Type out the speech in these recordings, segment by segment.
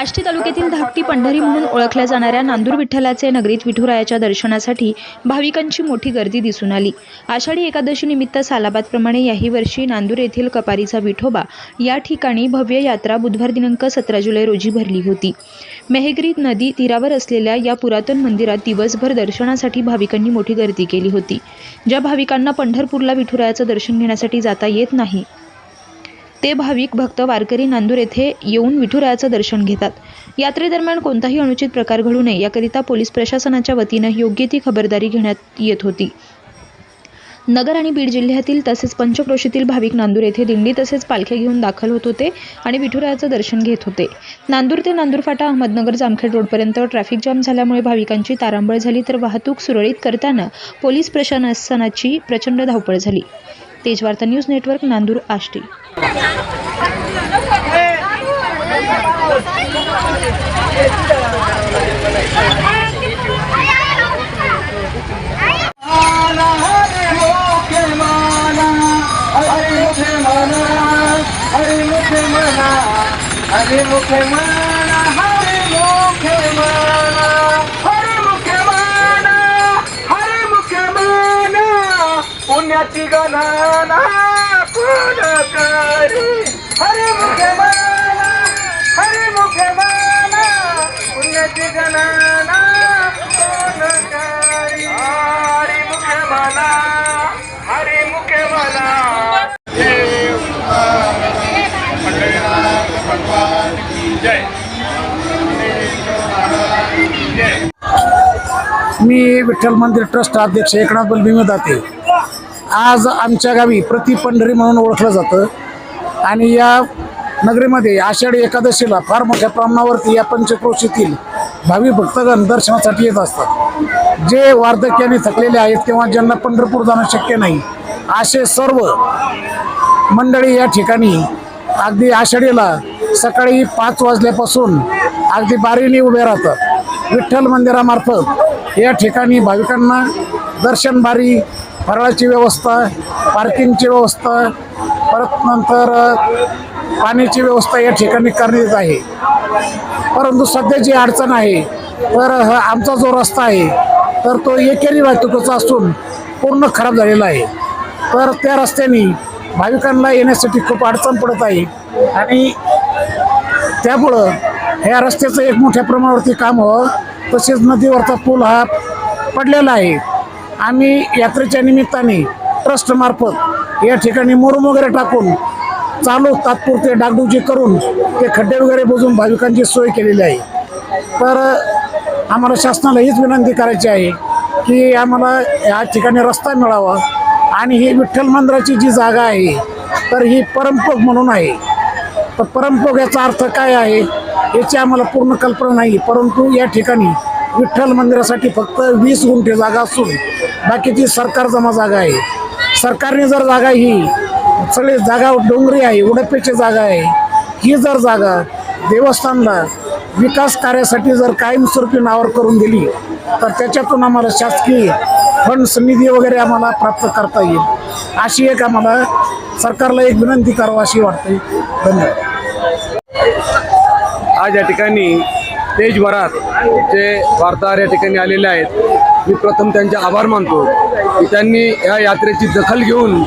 आष्टी तालुक्यातील धाकटी पंढरी म्हणून ओळखल्या जाणाऱ्या नांदूर विठ्ठलाचे नगरीत विठुरायाच्या दर्शनासाठी भाविकांची मोठी गर्दी दिसून आली. आषाढी एकादशी निमित्त सालाबादप्रमाणे याही वर्षी नांदूर येथील कपारीचा विठोबा या ठिकाणी भव्य यात्रा बुधवार दिनांक सतरा जुलै रोजी भरली होती. मेहग्रीत नदी तीरावर असलेल्या या पुरातन मंदिरात दिवसभर दर्शनासाठी भाविकांनी मोठी गर्दी केली होती. ज्या भाविकांना पंढरपूरला विठुरायाचं दर्शन घेण्यासाठी जाता येत नाही ते भाविक भक्त वारकरी नांदूर येथे येऊन विठुरायाचं दर्शन घेतात. यात्रेदरम्यान कोणताही अनुचित प्रकार घडू नये याकरिता पोलीस प्रशासनाच्या वतीनं योग्य ती खबरदारी घेण्यात येत होती. नगर आणि बीड जिल्ह्यातील तसेच पंचक्रोशीतील भाविक नांदूर येथे दिंडी तसेच पालख्या घेऊन दाखल होत होते आणि विठुरायाचं दर्शन घेत होते. नांदूर ते नांदूर फाटा अहमदनगर जामखेड रोडपर्यंत ट्रॅफिक जाम झाल्यामुळे भाविकांची तारांबळ झाली तर वाहतूक सुरळीत करताना पोलीस प्रशासनाची प्रचंड धावपळ झाली. Tejvarta news network Nandur Ashti. माना हरे मुखे मना. पुण्याची गणना कोण करी हरे मुखे माना हरे मुखे माना पुण्याची गणना कोण करी हरे मुखे माना हरे मुखे माना जय मी विठ्ठल मंदिर ट्रस्ट अध्यक्ष एकनाथ बलभीम दाते आज आमच्या गावी प्रति पंढरी म्हणून ओळखलं जातं. आणि या नगरीमध्ये आषाढी एकादशीला फार मोठ्या प्रमाणावरती या पंचक्रोशीतील भावी भक्तगण दर्शनासाठी येत असतात. जे वार्धक्याने थकलेले आहेत किंवा ज्यांना पंढरपूर जाणं शक्य नाही असे सर्व मंडळी या ठिकाणी अगदी आषाढीला सकाळी पाच वाजल्यापासून अगदी बारीने उभे राहतात. विठ्ठल मंदिरामार्फत या ठिकाणी भाविकांना दर्शन बारी फराळाची व्यवस्था पार्किंगची व्यवस्था परत नंतर पाण्याची व्यवस्था या ठिकाणी करण्यात आहे. परंतु सध्या जी अडचण आहे तर हा आमचा जो रस्ता आहे तर तो एकेरी वाहतुकीचा असून पूर्ण खराब झालेला आहे. तर त्या रस्त्याने भाविकांना येण्यासाठी खूप अडचण पडत आहे आणि त्यामुळं ह्या रस्त्याचं एक मोठ्या प्रमाणावरती काम व्हावं तसेच नदीवरचा पूल हा पडलेला आहे. आम्ही यात्रेच्या निमित्ताने ट्रस्टमार्फत या ठिकाणी मोरम वगैरे टाकून चालू तात्पुरते डागडुजी करून ते खड्डे वगैरे बुजून भाविकांची सोय केलेली आहे. तर आम्हाला शासनाला हीच विनंती करायची आहे की आम्हाला या ठिकाणी रस्ता मिळावा आणि ही विठ्ठल मंदिराची जी जागा आहे तर ही परमपोग म्हणून आहे. तर परमपोग याचा अर्थ काय आहे याची आम्हाला पूर्ण कल्पना नाही परंतु या ठिकाणी विठ्ठल मंदिरासाठी फक्त वीस गुंठे जागा असून बाकीची सरकार जमा जागा आहे. सरकारने जर जागा ही सगळी जागा डोंगरी आहे उडपेची जागा आहे ही जर जागा देवस्थानला विकास कार्यासाठी जर कायमस्वरूपी नावावर करून दिली तर त्याच्यातून आम्हाला शासकीय फंड्स निधी वगैरे आम्हाला प्राप्त करता येईल. अशी एक आम्हाला सरकारला एक विनंती करावं अशी वाटते. धन्यवाद. आज या ठिकाणी देशभरात जे वार्ताहर या ठिकाणी आलेले आहेत मी प्रथम त्यांचे आभार मानतो की त्यांनी या यात्रेची दखल घेऊन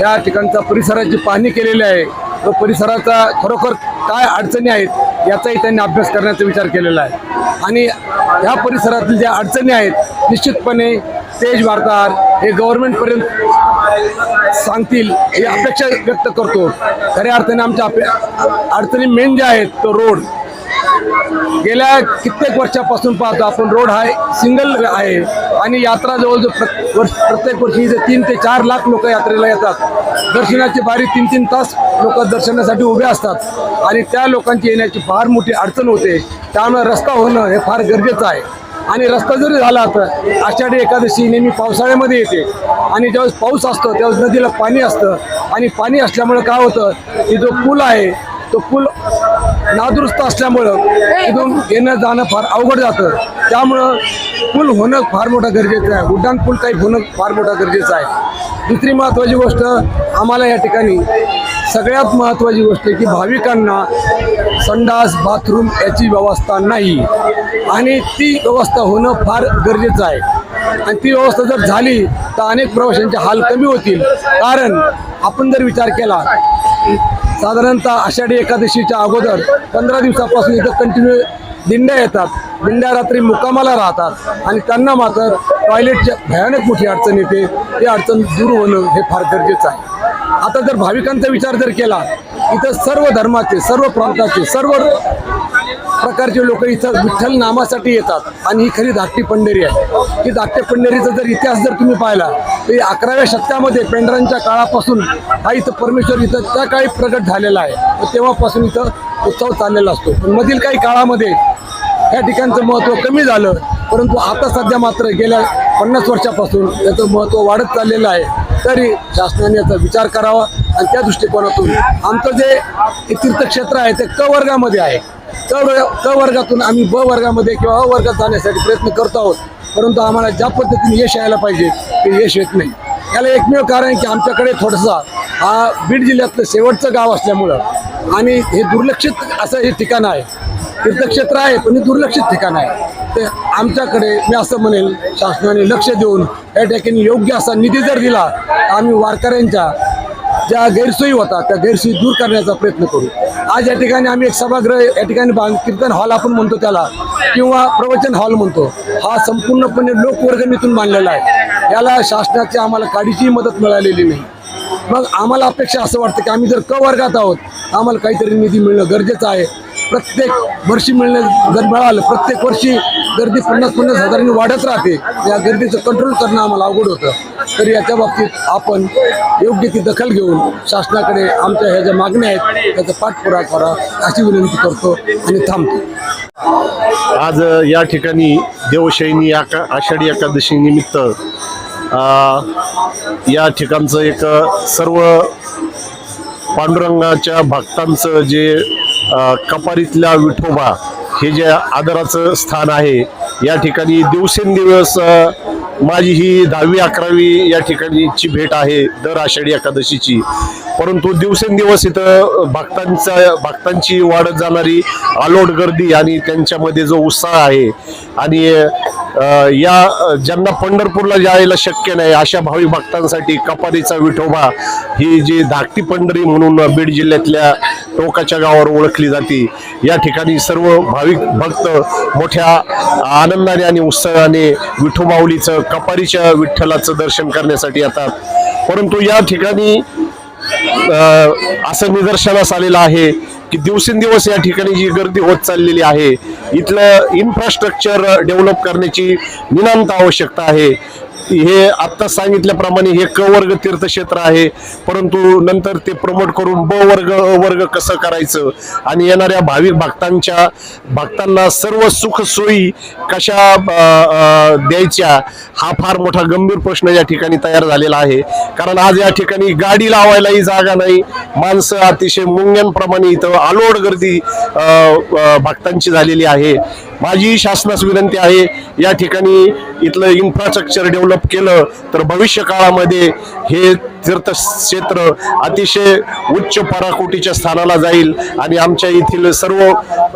या ठिकाणचा परिसराची पाहणी केलेली आहे. व परिसराचा खरोखर काय अडचणी आहेत याचाही त्यांनी अभ्यास करण्याचा विचार केलेला आहे. आणि ह्या परिसरातील ज्या अडचणी आहेत निश्चितपणे तेज वार्ताहर हे गव्हर्नमेंटपर्यंत सांगतील ही अपेक्षा व्यक्त करतो. खऱ्या अर्थाने आमच्या अपे अडचणी मेन ज्या आहेत तो रोड गेल्या कित्येक वर्षापासून पाहतो आपण रोड हा सिंगल आहे आणि यात्रा जवळजवळ प्र- वर्ष प्रत्येक वर्षी इथे तीन ते चार लाख लोक यात्रेला येतात. दर्शनाची बारी तीन तीन तास लोक दर्शनासाठी उभे असतात आणि त्या लोकांची येण्याची फार मोठी अडचण होते. त्यामुळे रस्ता होणं हे फार गरजेचं आहे. आणि रस्ता जरी झाला तर आषाढी एकादशी नेहमी पावसाळ्यामध्ये येते. आणि ज्यावेळेस पाऊस असतो त्यावेळेस नदीला पाणी असतं. आणि पाणी असल्यामुळे काय होतं की जो पूल आहे तो पूल नादुरुस्त असल्यामुळं इथून येणं जाणं फार अवघड जातं. त्यामुळं पूल होणं फार मोठं गरजेचं आहे. उड्डाण पूल काही होणं फार मोठं गरजेचं आहे. दुसरी महत्त्वाची गोष्ट आम्हाला या ठिकाणी सगळ्यात महत्त्वाची गोष्ट आहे की भाविकांना संडास बाथरूम याची व्यवस्था नाही. आणि ती व्यवस्था होणं फार गरजेचं आहे. आणि ती व्यवस्था जर झाली तर अनेक प्रवाशांचे हाल कमी होतील. कारण आपण जर विचार केला साधारणतः आषाढी एकादशीच्या अगोदर पंधरा दिवसापासून इथं कंटिन्यू दिंड्या येतात. दिंड्या रात्री मुक्कामाला राहतात आणि त्यांना मात्र टॉयलेटच्या भयानक मोठी अडचण येते. ती अडचण दूर होणं हे फार गरजेचं आहे. आता जर भाविकांचा विचार जर केला इथं सर्व धर्माचे सर्व प्रांताचे सर्व प्रकारचे लोक इथं विठ्ठल नामासाठी येतात. आणि ही खरी धाकटी पंढरी आहे. ही धाकटी पंढरीचा जर इतिहास जर तुम्ही पाहिला तर अकराव्या शतकामध्ये पेंढरांच्या काळापासून हा इथं परमेश्वर इथं त्या काळी प्रगट झालेला आहे. तेव्हापासून इथं उत्सव चाललेला असतो. पण मधील काही काळामध्ये या ठिकाणचं महत्त्व कमी झालं परंतु आता सध्या मात्र गेल्या पन्नास वर्षापासून याचं महत्त्व वाढत चाललेलं आहे. तरी शासनाने याचा विचार करावा आणि त्या दृष्टिकोनातून आमचं जे तीर्थक्षेत्र आहे ते क वर्गामध्ये आहे. क वर्ग क वर्गातून आम्ही ब वर्गामध्ये किंवा अ वर्गात जाण्यासाठी प्रयत्न करतो आहोत. परंतु आम्हाला ज्या पद्धतीने यश यायला पाहिजे ते यश येत नाही. याला एकमेव कारण की आमच्याकडे थोडासा हा बीड जिल्ह्यातलं शेवटचं गाव असल्यामुळं आणि हे दुर्लक्षित असं हे ठिकाण आहे. तीर्थक्षेत्र आहे पण हे दुर्लक्षित ठिकाण आहे. ते आमच्याकडे मी असं म्हणेल शासनाने लक्ष देऊन या ठिकाणी योग्य असा निधी जर दिला तर आम्ही वारकऱ्यांच्या ज्या गैरसोयी होतात त्या गैरसोयी दूर करण्याचा प्रयत्न करू. आज या ठिकाणी आम्ही एक सभागृह या ठिकाणी बांध कीर्तन हॉल आपण म्हणतो त्याला किंवा प्रवचन हॉल म्हणतो. हा संपूर्णपणे लोकवर्गणीतून बांधलेला आहे. याला शासनाची आम्हाला काडीचीही मदत मिळालेली नाही. मग आम्हाला अपेक्षा असं वाटतं की आम्ही जर क वर्गात आहोत आम्हाला काहीतरी निधी मिळणं गरजेचं आहे. प्रत्येक वर्षी मिळणं जर मिळालं प्रत्येक वर्षी गर्दी पन्नास पन्नास हजारांनी वाढत राहते. या गर्दीचं कंट्रोल करणं आम्हाला अवघड होतं. तर याच्या बाबतीत आपण योग्य ती दखल घेऊन शासनाकडे आमच्या ह्या ज्या मागण्या आहेत त्याचा पाठपुरावा करा अशी विनंती करतो आणि थांबतो. आज या ठिकाणी देवशैनी आका आषाढी एकादशी निमित्त या ठिकाणचं एक सर्व पांडुरंगाच्या भक्तांचं जे कपारीतल्या विठोबा हे जे आदराचं स्थान आहे या ठिकाणी दिवसेंदिवस माझी ही दहावी अकरावी या ठिकाणीची भेट आहे दर आषाढी एकादशीची. परंतु दिवसेंदिवस इथं भक्तांचा भक्तांची वाढत जाणारी आलोट गर्दी आणि त्यांच्यामध्ये जो उत्साह आहे आणि या ज्यांना पंढरपूरला जायला शक्य नाही अशा भाविक भक्तांसाठी कपारीचा विठोबा ही जी धाकटी पंढरी म्हणून बीड जिल्ह्यातल्या टोकाच्या गावावर ओळखली जाते. या ठिकाणी सर्व भाविक भक्त मोठ्या आनंदाने आणि उत्साहाने विठोबावलीचं कपारीच्या विठ्ठलाचं दर्शन करण्यासाठी येतात. परंतु या ठिकाणी असं निदर्शनास आलेलं आहे की दिवसेंदिवस या ठिकाणी जी गर्दी होत चाललेली आहे इथलं इन्फ्रास्ट्रक्चर डेव्हलप करण्याची निनांत आवश्यकता आहे. हे आत्ता सांगितल्याप्रमाणे हे क वर्ग तीर्थक्षेत्र आहे. परंतु नंतर ते प्रमोट करून ब वर्ग अ वर्ग कसं करायचं? आणि येणाऱ्या भाविक भक्तांच्या भक्तांना सर्व सुख सोयी कशा द्यायच्या हा फार मोठा गंभीर प्रश्न या ठिकाणी तयार झालेला आहे. कारण आज या ठिकाणी गाडी लावायलाही जागा नाही. माणसं अतिशय मुंग्यांप्रमाणे इथं आलोड गर्दी भक्तांची झालेली आहे. माझी शासनास विनंती आहे या ठिकाणी इथलं इन्फ्रास्ट्रक्चर डेव्हलप केलं तर भविष्य काळामध्ये हे तीर्थक्षेत्र अतिशय उच्च पराकोटीच्या स्थानाला जाईल आणि आमच्या येथील सर्व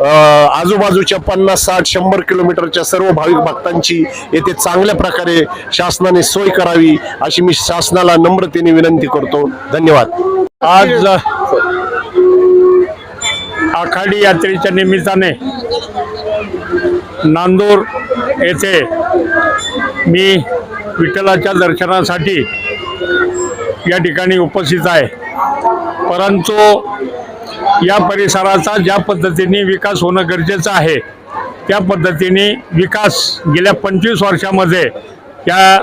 आजूबाजूच्या पन्नास साठ शंभर किलोमीटरच्या सर्व भाविक भक्तांची येथे चांगल्या प्रकारे शासनाने सोय करावी अशी मी शासनाला नम्रतेने विनंती करतो. धन्यवाद. आज आखाडी यात्रेच्या निमित्ताने नांदूर येथे मी विठ्ठलाच्या दर्शनासाठी या ठिकाणी उपस्थित आहे. परंतु या परिसराचा ज्या पद्धतीने विकास होणं गरजेचं आहे त्या पद्धतीने विकास गेल्या पंचवीस वर्षामध्ये या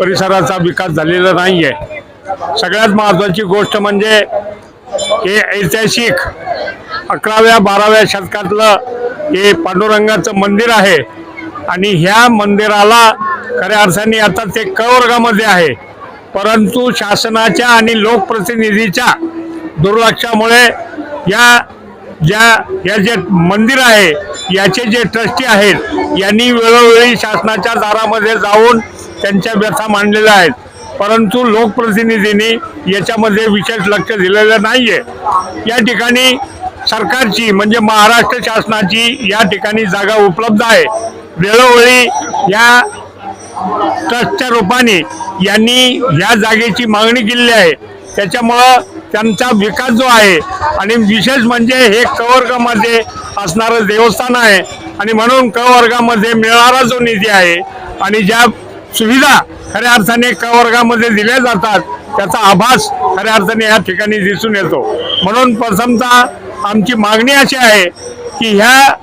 परिसराचा विकास झालेला नाही आहे सगळ्यात महत्त्वाची गोष्ट म्हणजे हे ऐतिहासिक अकराव्या बाराव्या शतकातलं हे पांडुरंगाचं मंदिर आहे. आणि ह्या मंदिराला खऱ्या अर्थाने आता ते कवर्गामध्ये आहे. परंतु शासनाच्या आणि लोकप्रतिनिधीच्या दुर्लक्षामुळे या ज्या या जे मंदिर आहे याचे जे ट्रस्टी आहेत यांनी वेळोवेळी शासनाच्या दारामध्ये जाऊन त्यांच्या व्यथा मांडलेल्या आहेत. परंतु लोकप्रतिनिधींनी याच्यामध्ये विशेष लक्ष दिलेलं नाही आहे या ठिकाणी सरकारची म्हणजे महाराष्ट्र शासनाची या ठिकाणी जागा उपलब्ध आहे. वेळोवेळी या ट्रस्टच्या रूपाने यांनी या जागेची मागणी केलेली आहे. त्याच्यामुळं त्यांचा विकास जो आहे आणि विशेष म्हणजे हे क वर्गामध्ये असणारं देवस्थान आहे आणि म्हणून क वर्गामध्ये मिळणारा जो निधी आहे आणि ज्या सुविधा खऱ्या अर्थाने क वर्गामध्ये दिल्या जातात त्याचा आभास खऱ्या अर्थाने या ठिकाणी दिसून येतो. म्हणून प्रथमता आमची मागणी अशी आहे की ह्या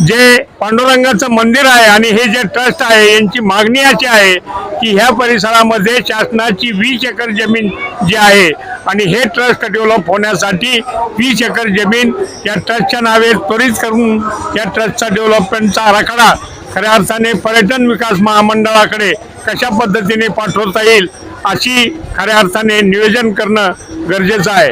जे पांडुरंगाचं मंदिर आहे आणि हे जे ट्रस्ट आहे यांची मागणी अशी आहे की ह्या परिसरामध्ये शासनाची वीस एकर जमीन जी आहे आणि हे ट्रस्ट डेव्हलप होण्यासाठी वीस एकर जमीन या ट्रस्टच्या नावे त्वरित करून या ट्रस्टचा डेव्हलपमेंटचा आराखडा खऱ्या अर्थाने पर्यटन विकास महामंडळाकडे कशा पद्धतीने पाठवता येईल अशी खऱ्या अर्थाने नियोजन करणं गरजेचं आहे.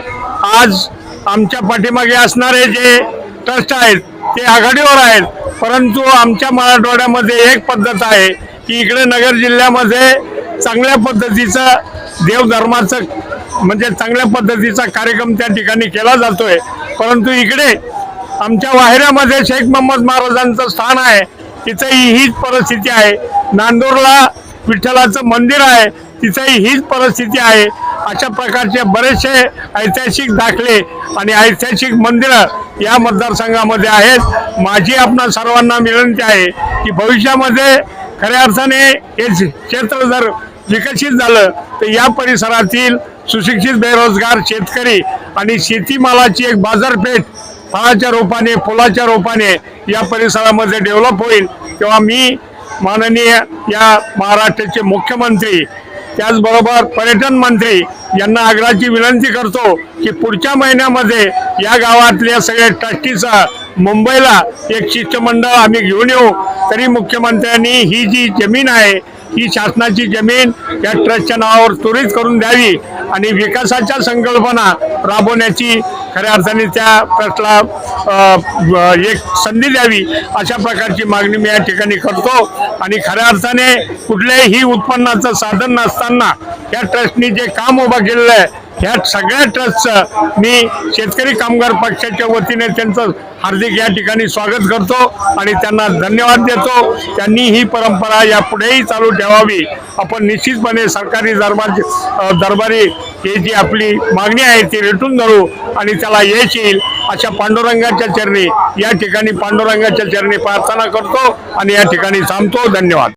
आज आमच्या पाठीमागे असणारे जे ट्रस्ट आहेत ते आघाडीवर आहेत. परंतु आमच्या मराठवाड्यामध्ये एक पद्धत आहे की इकडे नगर जिल्ह्यामध्ये चांगल्या पद्धतीचं देवधर्माचं म्हणजे चांगल्या पद्धतीचा कार्यक्रम त्या ठिकाणी केला जातोय. परंतु इकडे आमच्या वाहिऱ्यामध्ये शेख मोहम्मद महाराजांचं स्थान आहे. तिथंही हीच परिस्थिती आहे. नांदूरला विठ्ठलाचं मंदिर आहे. तिथंही हीच परिस्थिती आहे. अशा प्रकारचे बरेचसे ऐतिहासिक दाखले आणि ऐतिहासिक मंदिरं या मतदारसंघामध्ये आहेत. माझी आपणा सर्वांना विनंती आहे की भविष्यामध्ये खऱ्या अर्थाने हे क्षेत्र जर विकसित झालं तर या परिसरातील सुशिक्षित बेरोजगार शेतकरी आणि शेतीमालाची एक बाजारपेठ फळाच्या रोपाने फुलाच्या रोपाने या परिसरामध्ये डेव्हलप होईल. तेव्हा मी माननीय या महाराष्ट्राचे मुख्यमंत्री त्याचबरोबर पर्यटन मंत्री यांना आग्रहाची विनंती करतो की पुढच्या महिन्यामध्ये या गावातल्या सगळ्या ट्रस्टीचा मुंबईला एक शिष्टमंडळ आम्ही घेऊन येऊ. तरी मुख्यमंत्र्यांनी ही जी जमीन आहे ही शासनाची जमीन या ट्रस्टच्या नावावर त्वरित करून द्यावी. आणि विकासाच्या संकल्पना राबवण्याची खऱ्या अर्थाने त्या ट्रस्टला एक संधी द्यावी अशा प्रकारची मागणी मी या ठिकाणी करतो. आणि खऱ्या अर्थाने कुठल्याही उत्पन्नाचं साधन नसताना या ट्रस्टनी जे काम उभं केलेलं आहे ह्या सगळ्या ट्रस्टचं मी शेतकरी कामगार पक्षाच्या वतीने त्यांचं हार्दिक या ठिकाणी स्वागत करतो आणि त्यांना धन्यवाद देतो. त्यांनी ही परंपरा यापुढेही चालू ठेवावी. आपण निश्चितपणे सरकारी दरबार दरबारी ही जी आपली मागणी आहे ती रेटून धरू आणि त्याला यश येईल अशा पांडुरंगाच्या चरणी या ठिकाणी पांडुरंगाच्या चरणी प्रार्थना करतो आणि या ठिकाणी थांबतो. धन्यवाद.